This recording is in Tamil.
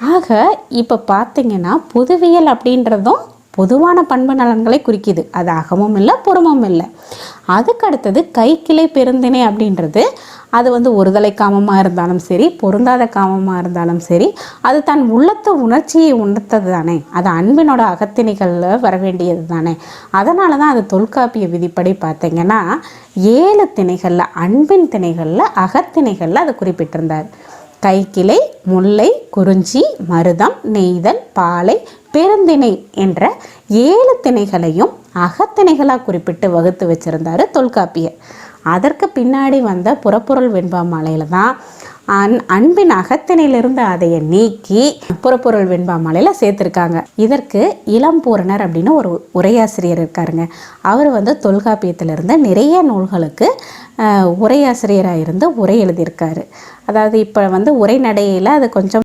ஆக இப்போ பார்த்தீங்கன்னா புதுவியல் அப்படின்றதும் பொதுவான பண்பு நலன்களை குறிக்கிது. அது அகமும் இல்லை புறமும் இல்லை. அதுக்கு அடுத்தது கைக்கிளை பெருந்திணை அப்படின்றது. அது வந்து ஒருதலை காமமாக இருந்தாலும் சரி பொருந்தாத காமமாக இருந்தாலும் சரி அது தன் உள்ளத்து உணர்ச்சியை உணர்த்தது தானே. அது அன்பினோட அகத்திணைகளில் வர வேண்டியது தானே. அதனால தான் அது தொல்காப்பிய விதிப்படி பார்த்தீங்கன்னா ஏழு திணைகளில் அன்பின் திணைகளில் அகத்திணைகளில் அதை குறிப்பிட்டிருந்தார். கைக்கிளை முல்லை குறிஞ்சி மருதம் நெய்தல் பாலை பெருந்திணை என்ற ஏழு திணைகளையும் அகத்திணைகளாக குறிப்பிட்டு வகுத்து வச்சிருந்தாரு தொல்காப்பியர். அதற்கு பின்னாடி வந்த புறப்பொருள் வெண்பா மாலையில் தான் அன் அன்பின் அகத்திணையிலிருந்து அதையை நீக்கி புறப்பொருள் வெண்பா மாலையில் சேர்த்துருக்காங்க. இதற்கு இளம்பூரணர் அப்படின்னு ஒரு உரையாசிரியர் இருக்காருங்க. அவர் வந்து தொல்காப்பியத்திலிருந்து நிறைய நூல்களுக்கு உரையாசிரியராக இருந்து உரை எழுதியிருக்காரு. அதாவது இப்போ வந்து உரைநடையில் அது கொஞ்சம்